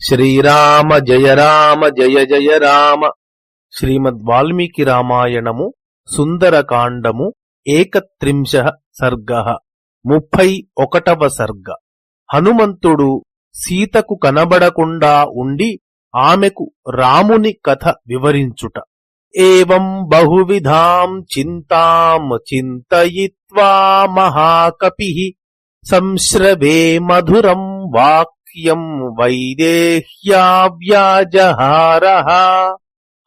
శ్రీరామ జయ రామ జయ జయ రామ. శ్రీమద్ వాల్మీకి రామాయణము సుందరకాండము ఏకత్రింశ సర్గ. ముప్పై ఒకటవ సర్గ. హనుమంతుడు సీతకు కనబడకుండా ఉండి ఆమెకు రాముని కథ వివరించుట. ఏం బహువిధాం చింతాం చింతయిత్వా మహాకపి. సంశ్రవే మధురం వాక్ వాక్యం వైదేహ్యావ్యాజహార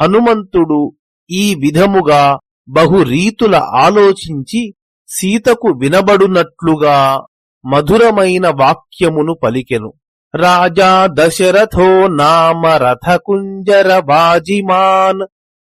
హనుమంతుడు ఈ విధముగా బహురీతుల ఆలోచించి సీతకు వినబడునట్లుగా మధురమైన వాక్యమును పలికెను. రాజా దశరథో నామ రథకుంజర వాజిమాన్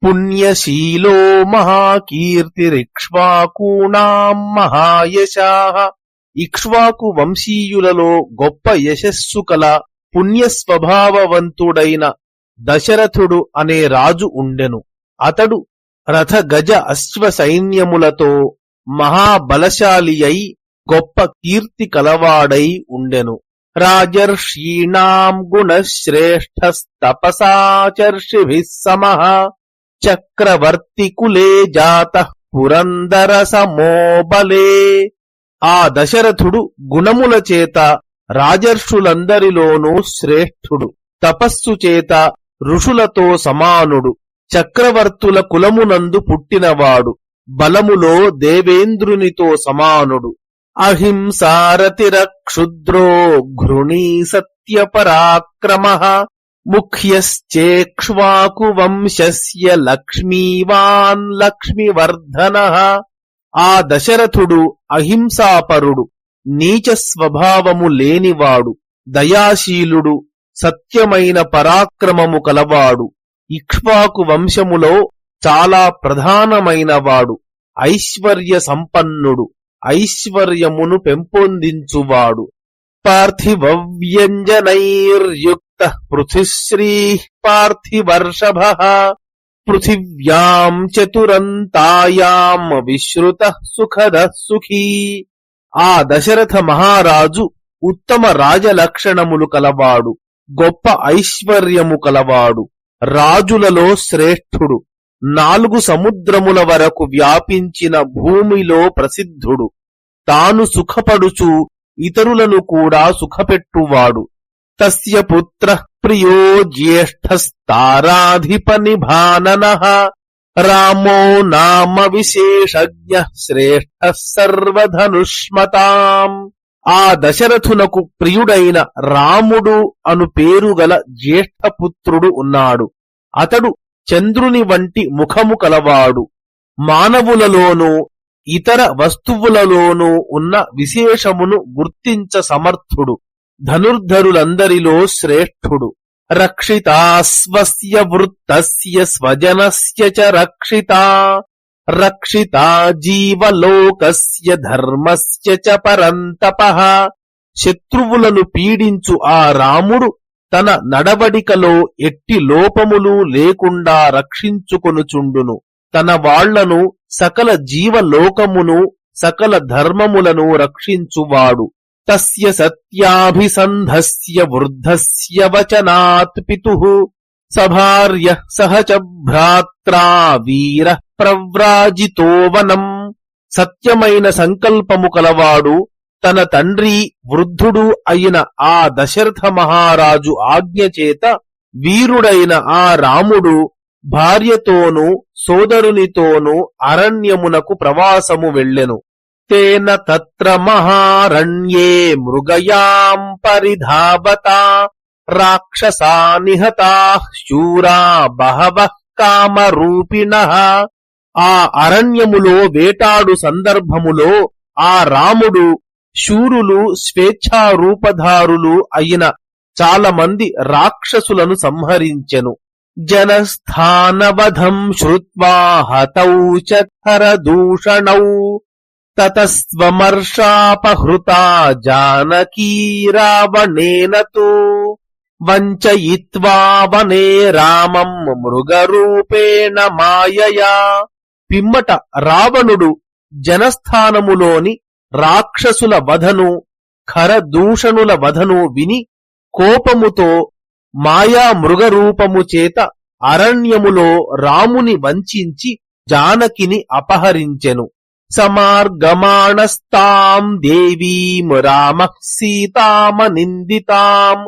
పుణ్యశీలో మహాకీర్తిరిక్ష్వాకూణాం మహాయశాః। ఇక్ష్వాకు వంశీయులలో గొప్ప యశస్సు కల పుణ్యస్వభావవంతుడైన దశరథుడు అనే రాజు ఉండెను. అతడు రథ గజ అశ్వ సైన్యములతో మహాబలశాలి అయి గొప్ప కీర్తి కలవాడై ఉండెను. రాజర్షీణాం గుణశ్రేష్ఠస్తపసాచర్షిభిः సమః చక్రవర్తి కులే జాత పురందర సమోబలే ఆ దశరథుడు గుణముల చేత రాజర్షులందరిలోనూ శ్రేష్ఠుడు. తపస్సు చేత ఋషులతో సమానుడు. చక్రవర్తుల కులమునందు పుట్టినవాడు. బలములో దేవేంద్రునితో సమానుడు. అహింసారతిరక్షుద్రో ఘృణీ సత్యపరాక్రమ ముఖ్యశ్చేక్ష్వాకు వంశస్య లక్ష్మీవాన్ లక్ష్మివర్ధన ఆ దశరథుడు అహింసాపరుడు నీచ స్వభావము లేనివాడు దయాశీలుడు సత్యమైన పరాక్రమము కలవాడు ఇక్ష్వాకు వంశములో చాలా ప్రధానమైనవాడు ఐశ్వర్య సంపన్నుడు ఐశ్వర్యమును పెంపొందించువాడు. పార్థివ్యంజనైర్యుక్త పృథిశ్రీ పార్థివర్షభ పృథివ్యాం చతురంతాయాం విశ్రుత సుఖద సుఖీ ఆ దశరథ మహారాజు ఉత్తమ రాజలక్షణములు కలవాడు గొప్ప ఐశ్వర్యము కలవాడు రాజులలో శ్రేష్ఠుడు నాలుగు సముద్రముల వరకు వ్యాపించిన భూమిలో ప్రసిద్ధుడు. తాను సుఖపడుచు ఇతరులను కూడా సుఖపెట్టువాడు. తస్య పుత్ర ప్రియో జ్యేష్ఠస్తారాధిప నిభానన రామో నామ విశేషజ్ఞ శ్రేష్ఠ సర్వధనుష్మతాం ఆ దశరథునకు ప్రియుడైన రాముడు అను పేరుగల జ్యేష్ఠపుత్రుడు ఉన్నాడు అతడు చంద్రుని వంటి ముఖము కలవాడు। మానవులలోనూ ఇతర వస్తువులలోనూ ఉన్న విశేషమును గుర్తించ సమర్థుడు। ధనుర్ధరులందరిలో శ్రేష్ఠుడు. రక్షితాస్వస్య వృత్తస్య స్వజనస్య చ రక్షితా. రక్షితా జీవలోకస్య ధర్మస్య చ పరంతప. శత్రువులను పీడించు ఆ రాముడు తన నడవడికలో ఎట్టి లోపములు లేకుండా రక్షించుకొనుచుండును. తన వాళ్ళను సకల జీవలోకమును సకల ధర్మములను రక్షించువాడు. తస్య సత్యాభిసంధస్య వృద్ధస్య వచనాత్ పితుః సభార్య సహచ భ్రాత్రా వీర ప్రవ్రాజితో వనం సత్యమైన సంకల్పము కలవాడు తన తండ్రి వృద్ధుడు అయిన ఆ దశరథ మహారాజు ఆజ్ఞచేత వీరుడైన ఆ రాముడు భార్యతోనూ సోదరునితోనూ అరణ్యమునకు ప్రవాసము వెళ్ళెను తేన తత్ర మహారణ్యే మృగయాం పరిధావతా రాక్షసా నిహతా శూరా బహవః కామరూపిణః ఆ అరణ్యములో వేటాడు సందర్భములో ఆ రాముడు శూరులు స్వేచ్ఛారూపధారులు అయిన చాలామంది రాక్షసులను సంహరించెను. జనస్థానవధం శ్రుత్వా హతౌ చరదూషణౌ తతస్వమర్షాపహృతా జానకీ రావణేన తు వంచయిత్వా వనే రామం మృగరూపేణ మాయయా. పిమ్మట రావణుడు జనస్థానములోని రాక్షసుల వధను ఖరదూషణుల వధను విని కోపముతో మాయా మృగరూపము చేత అరణ్యములో రాముని వంచించి జానకిని అపహరించెను. సమార్గమాణస్తాం దేవీం రామ సీతామనిందితాం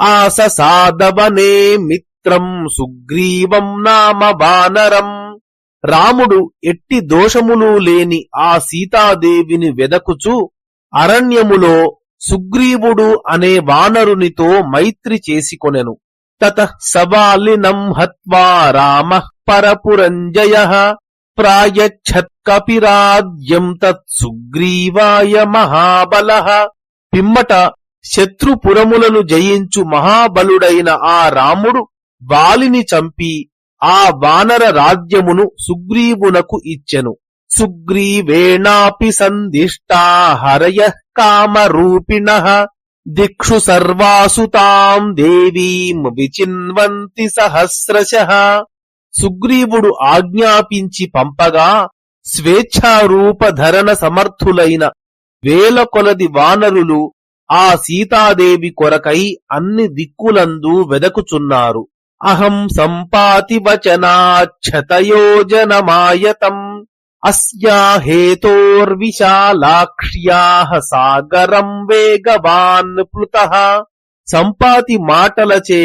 ఆససాదవనే మిత్రం సుగ్రీవం నామ వానరం. రాముడు ఎట్టి దోషములు లేని ఆ సీతాదేవిని వెదకుచు అరణ్యములో సుగ్రీవుడు అనే వానరునితో మైత్రి చేసికొనెను. తత సవాలినం హత్వా రామ పరపురంజయ. ప్రాయచ్చత్కపిరాద్యం తత్ సుగ్రీవాయ మహాబల. పిమ్మట శత్రుపురములను జయించు మహాబలుడైన ఆ రాముడు వాలిని చంపి ఆ వానర రాజ్యమును సుగ్రీవునకు ఇచ్చెను. సుగ్రీవేణాపి సందిష్టా హరయ కామరూపిణ. దిక్షు సర్వాసు తాం దేవీం విచిన్వంతి సహస్రశ. సుగ్రీవుడు ఆజ్ఞాపించి పంపగా స్వేచ్ఛారూపధరణ సమర్థులైన వేల కొలది వానరులు ఆ సీతాదేవి కొరకై అన్ని దిక్కులందు వెదకుచున్నారు. అహం సంపాతి వచనాక్షతయోజనమాయతం అస్యా హేతోర్విశాలాక్ష్యా సాగరం వేగవాన్ ప్లుత సంపాతి మాటలచే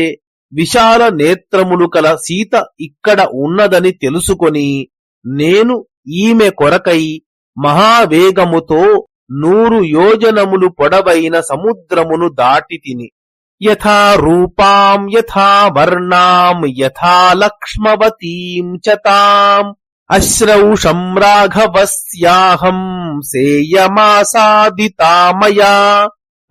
విశాల నేత్రములు కల సీత ఇక్కడ ఉన్నదని తెలుసుకొని నేను ఈమె కొరకై మహావేగముతో నూరు యోజనములు పొడవైన సముద్రమును దాటి తిని యథా రూపాం యథా వర్ణాం యథా లక్ష్మవతీం చ తాం అశ్రౌషం రాఘవస్యాహం సేయమాసాదితామయా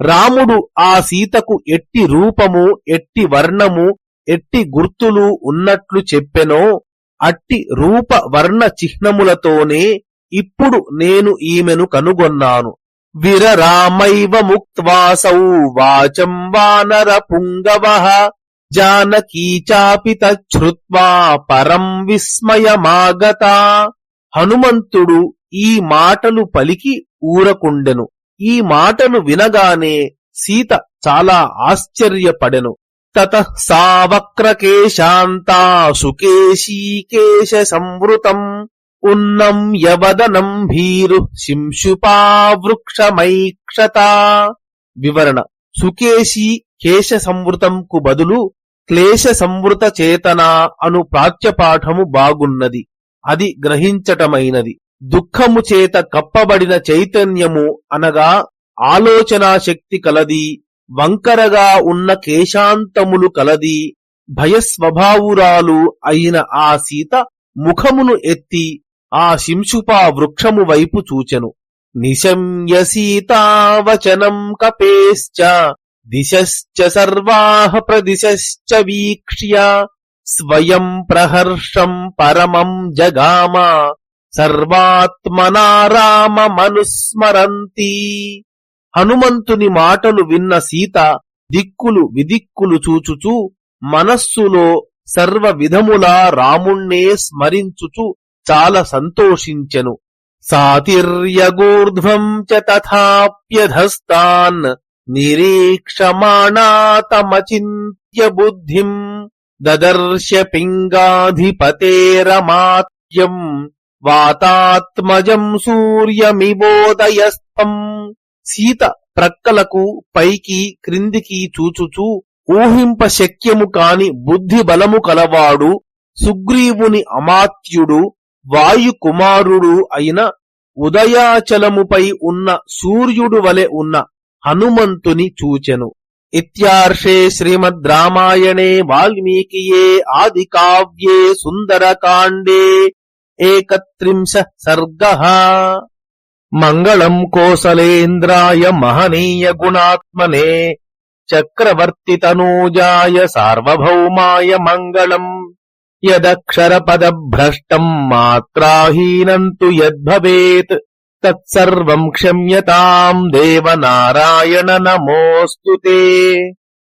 రాముడు ఆ సీతకు ఎట్టి రూపము ఎట్టి వర్ణము ఎట్టి గుర్తులు ఉన్నట్లు చెప్పెనో అట్టి రూప వర్ణ చిహ్నములతోనే ఇప్పుడు నేను ఈమెను కనుగొన్నాను. విరరామైవ ముక్వాసౌ వాచం వానర పుంగవ జానకీ చాపి తృత్వా పరం విస్మయమాగత. హనుమంతుడు ఈ మాటలు పలికి ఊరకుండెను. ఈ మాటను వినగానే సీత చాలా ఆశ్చర్యపడెను. తత సావక్రకేశాంతా సుకేశీకేశ సంవృతం ఉన్నం యవదనం భీరు శింశుపావృక్షమైక్షత వివరణ. సుకేశి కేశ సంవృతంకు బదులు క్లేశ సంవృత చేతన అను ప్రాచ్యపాఠము బాగున్నది. అది గ్రహించటమైనది. దుఃఖము చేత కప్పబడిన చైతన్యము అనగా ఆలోచనా శక్తి కలది వంకరగా ఉన్న కేశాంతములు కలది భయస్వభావురాలు అయిన ఆ సీత ముఖమును ఎత్తి ఆ శింశుపా వృక్షము వైపు చూచెను. నిశమ్య సీతావచనం కపేశ్చ దిశ్చ సర్వాహ ప్రదిశ్చ వీక్ష్య స్వయం ప్రహర్షం పరమం జగామ. సర్వాత్మనా రామమనుస్మరంతి హనుమంతుని మాటలు విన్న సీత దిక్కులు విదిక్కులు చూచుచూ మనస్సులో సర్వ విధములా రాముణ్ణే స్మరించుచు చాలా సంతోషించెను. సాతిర్యగూర్ధ్వం చ తథాప్యధస్తాన్. నిరీక్షమాణాతమచింత్య బుద్ధిం దదర్శ పింగాధిపతేరమాత్యం వాతాత్మజం సూర్యమివోదయస్తం. సీత ప్రక్కలకు పైకి క్రిందికి చూచుచూ ఊహింప శక్యము కాని బుద్ధి బలము కలవాడు సుగ్రీవుని అమాత్యుడు వాయుకుమారుడు అయిన ఉదయాచలముపై ఉన్న సూర్యుడు వలె ఉన్న హనుమంతుని చూచెను. ఇత్యార్షే శ్రీమద్ రామాయణే వాల్మీకియే ఆది కావ్యే సుందరకాండే. ఏకత్రింశ సర్గ మంగళం కోసలేంద్రాయ మహనీయ గుణాత్మనే చక్రవర్తి తనూజాయ సార్వభౌమాయ మంగళం యదక్షరపదభ్రష్టం మాత్రాహీనం తు యద్భవేత్ తత్సర్వం క్షమ్యతాం దేవనారాయణ నమోస్తుతే